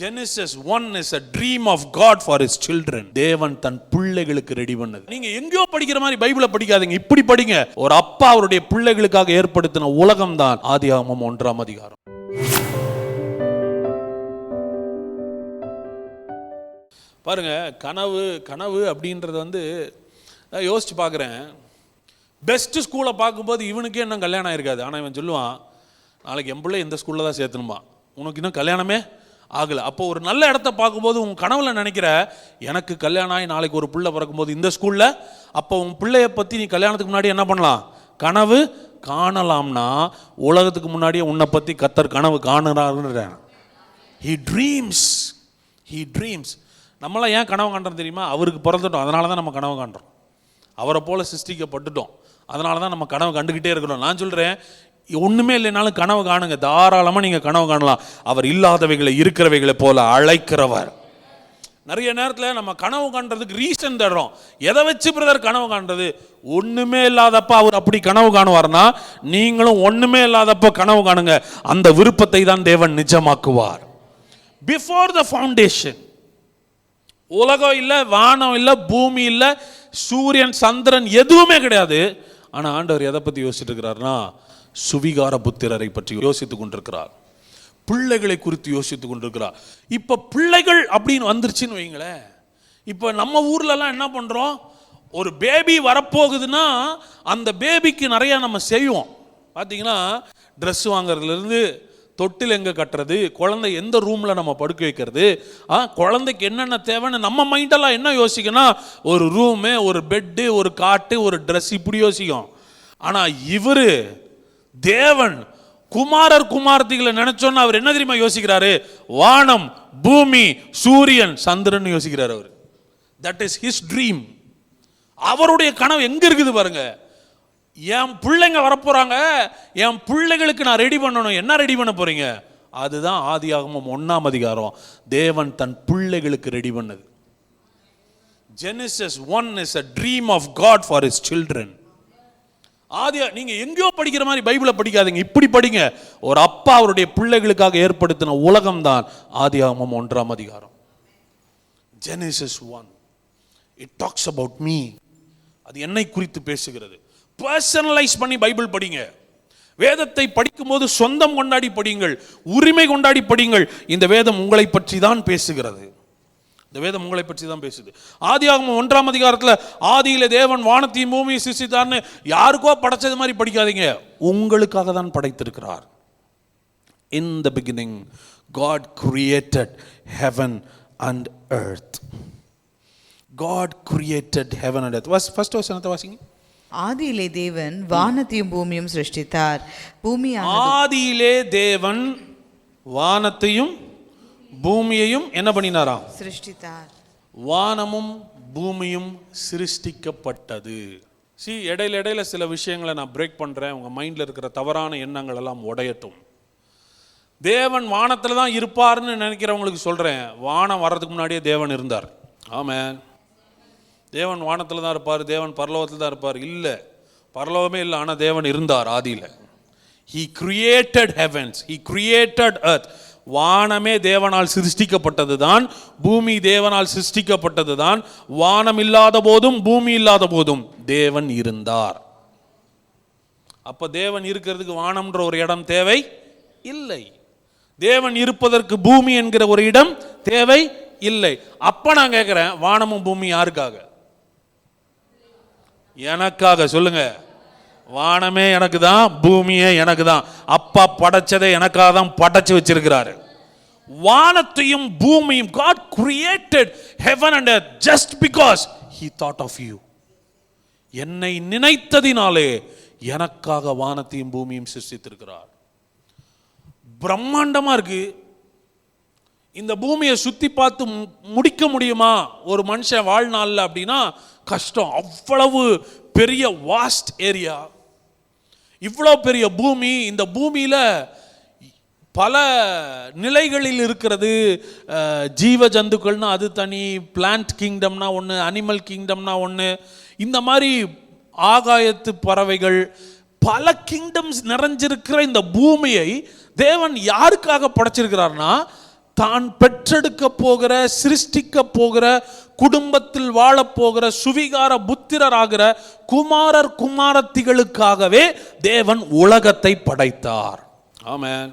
Genesis one is a dream of God for his children. தேவன் தன் பிள்ளைகளுக்கு ready பண்ணது. நீங்க எங்கேயோ படிக்கிற மாதிரி பைபிளை படிக்காதீங்க. இப்படி படிங்க. ஒரு அப்பா அவருடைய பிள்ளைகளுக்காக ஏற்படுத்தின உலகம் தான் ஆதியாகமம் ஒன்றாம் அதிகாரம். பாருங்க கனவு கனவு அப்படின்றது வந்து நான் யோசிச்சு பார்க்குறேன். பெஸ்ட் ஸ்கூலை பார்க்கும்போது இவனுக்கே இன்னும் கல்யாணம் ஆயிருக்காது. ஆனால் இவன் சொல்லுவான் நாளைக்கு என் பிள்ளை இந்த ஸ்கூலில் தான் சேர்த்தணுமா உனக்கு இன்னும் கல்யாணமே ஆகலை. அப்போ ஒரு நல்ல இடத்த பார்க்கும்போது உன் கனவுல நினைக்கிற எனக்கு கல்யாணம் ஆகி நாளைக்கு ஒரு பிள்ளை பிறக்கும்போது இந்த ஸ்கூலில் அப்போ உன் பிள்ளைய பற்றி நீ கல்யாணத்துக்கு முன்னாடி என்ன பண்ணலாம்? கனவு காணலாம்னா உலகத்துக்கு முன்னாடியே உன்னை பற்றி கத்தர் கனவு காணுறாருன்னு ஹி ட்ரீம்ஸ் ஹி ட்ரீம்ஸ் நம்மளாம் ஏன் கனவு காண்றோம் தெரியுமா? அவருக்கு பிறந்துட்டோம். அதனால தான் நம்ம கனவு காண்றோம். அவரை போல சிருஷ்டிக்கப்பட்டுட்டோம். அதனால தான் நம்ம கனவு கண்டுக்கிட்டே இருக்கிறோம். நான் சொல்கிறேன் ஒன்றுமே இல்லைனாலும் கனவு காணுங்க. தாராளமாக நீங்கள் கனவு காணலாம். அவர் இல்லாதவைகளை இருக்கிறவைகளை போல அழைக்கிறவர். நிறைய நேரத்தில் நம்ம கனவு காண்றதுக்கு ரீசன் தர்றோம் எதை வச்சு பிரதர் கனவு காண்றது? ஒன்றுமே இல்லாதப்ப அவர் அப்படி கனவு காணுவார்னா நீங்களும் ஒன்றுமே இல்லாதப்ப கனவு காணுங்க. அந்த விருப்பத்தை தான் தேவன் நிஜமாக்குவார். பிஃபோர் த ஃபவுண்டேஷன் உலகம் இல்லை வானம் இல்லை பூமி இல்லை சூரியன் சந்திரன் எதுவுமே கிடையாது. ஆனால் ஆண்டவர் எதை பற்றி யோசிச்சுட்டு இருக்கிறாருன்னா சுவிகார புத்திரரை பற்றி யோசித்துக் கொண்டிருக்கிறார். பிள்ளைகளை குறித்து யோசித்துக் கொண்டிருக்கிறார். இப்போ பிள்ளைகள் அப்படின்னு வந்துருச்சுன்னு வைங்களேன். இப்போ நம்ம ஊர்லலாம் என்ன பண்ணுறோம் ஒரு பேபி வரப்போகுதுன்னா அந்த பேபிக்கு நிறையா நம்ம செய்வோம். பார்த்தீங்கன்னா ட்ரெஸ் வாங்குறதுலேருந்து தொட்டில் எங்கே கட்டுறது? குழந்தை எந்த ரூமில் நம்ம படுக்க வைக்கிறது? ஆ குழந்தைக்கு என்னென்ன தேவைன்னு நம்ம மைண்டெல்லாம் என்ன யோசிக்கணும் ஒரு ரூமு ஒரு பெட்டு ஒரு காட்டு ஒரு ட்ரெஸ் இப்படி யோசிக்கும். ஆனால் இவர் தேவன் குமாரர் குமார்த்திகளை நினைச்சோன்னு அவர் என்ன தெரியுமா யோசிக்கிறாரு? வானம் பூமி சூரியன் சந்திரன் யோசிக்கிறார் அவர். தட் இஸ் ஹிஸ் ட்ரீம் அவருடைய கனவு எங்க இருக்குது பாருங்க? என் பிள்ளைங்க வரப்போறாங்க. என் பிள்ளைகளுக்கு நான் ரெடி பண்ணணும். என்ன ரெடி பண்ண போறீங்க? அதுதான் ஆதியாகமம் ஒன்றாம் அதிகாரம். தேவன் தன் பிள்ளைகளுக்கு ரெடி பண்ணது. Genesis one is a dream of God for his children ஆதி நீங்கள் எங்கேயோ படிக்கிற மாதிரி பைபிளை படிக்காதீங்க. இப்படி படிங்க. ஒரு அப்பா அவருடைய பிள்ளைகளுக்காக ஏற்படுத்தின உலகம் தான் ஆதியாகமம் ஒன்றாம் அதிகாரம். Genesis one it talks about me அது என்னை குறித்து பேசுகிறது. பர்சனலைஸ் பண்ணி பைபிள் படிங்க. வேதத்தை படிக்கும்போது சொந்தம் கொண்டாடி படியுங்கள். உரிமை கொண்டாடி படியுங்கள். இந்த வேதம் உங்களை பற்றி தான் பேசுகிறது. இந்த வேதம் உங்களை பற்றி தான் பேசுது. ஆதியாகமம் ஒன்றாம் அதிகாரத்தில் ஆதியில தேவன் வானத்தையும் பூமியை சிருஷ்டித்தார்னு யாருக்கோ படைச்சது மாதிரி படிக்காதீங்க. உங்களுக்காக தான் படைத்திருக்கிறார். In the beginning God created heaven and earth God created heaven and earth was first வசனத்தை வாசிங்க? ஆதியிலே தேவன் வானத்தையும் பூமியும் சிருஷ்டித்தார். பூமியா ஆதியிலே தேவன் வானத்தையும் பூமியையும் என்ன பண்ணினாராம்? சிருஷ்டித்தார். வானமும் பூமியும் சிருஷ்டிக்கப்பட்டது. சி இடையில இடையில சில விஷயங்களை நான் பிரேக் பண்றேன். உங்க மைண்ட்ல இருக்கிற தவறான எண்ணங்கள் எல்லாம் உடையட்டும். தேவன் வானத்துல தான் இருப்பார்னு நினைக்கிறவங்களுக்கு சொல்றேன். வானம் வர்றதுக்கு முன்னாடியே தேவன் இருந்தார். ஆமென். தேவன் வானத்துல தான் இருப்பார். தேவன் பரலோகத்தில் தான் இருப்பார். இல்லை. பரலோகமே இல்லை. ஆனால் தேவன் இருந்தார் ஆதியில். He created heavens he created earth. வானமே தேவனால் சிருஷ்டிக்கப்பட்டது தான் பூமி தேவனால் சிருஷ்டிக்கப்பட்டது தான் வானம் இல்லாத போதும் பூமி இல்லாத போதும் தேவன் இருந்தார். அப்ப தேவன் இருக்கிறதுக்கு வானம்ன்ற ஒரு இடம் தேவை இல்லை. தேவன் இருப்பதற்கு பூமி என்கிற ஒரு இடம் தேவை இல்லை. அப்ப நான் கேட்கிறேன் வானமும் பூமி யாருக்காக? எனக்காக சொல்லுங்க. வானமே எனக்கு தான் பூமியே எனக்கு தான் அப்பா படைச்சதை எனக்காக தான் படைச்சு வச்சிருக்கிறாரு. வானத்தையும் பூமியும் God created heaven and just because because thought of you என்னை நினைத்ததினாலே எனக்காக வானத்தையும் பூமியும் சிருஷ்டித்திருக்கிறார். பிரம்மாண்டமாக இருக்கு. இந்த பூமியை சுற்றி பார்த்து மு- முடிக்க முடியுமா? ஒரு மனுஷன் வாழ்நாளில் அப்படின்னா கஷ்டம். அவ்வளவு பெரிய வாஸ்ட் ஏரியா இவ்வளோ பெரிய பூமி இந்த பூமியில் பல நிலைகளில் இருக்கிறது. ஜீவ ஜந்துக்கள்னா அது தனி பிளான்ட் கிங்டம்னா ஒன்று அனிமல் கிங்டம்னா ஒன்று இந்த மாதிரி ஆகாயத்து பறவைகள் பல கிங்டம்ஸ் நிறைஞ்சிருக்கிற இந்த பூமியை தேவன் யாருக்காக படைச்சிருக்கிறார்னா தான் பெற்றெடுக்க போகிற சிருஷ்டிக்க போகிற குடும்பத்தில் வாழப்போகிற சுவிகார புத்திரராகிற குமாரர் குமாரத்திகளுக்காகவே தேவன் உலகத்தை படைத்தார். ஆமேன்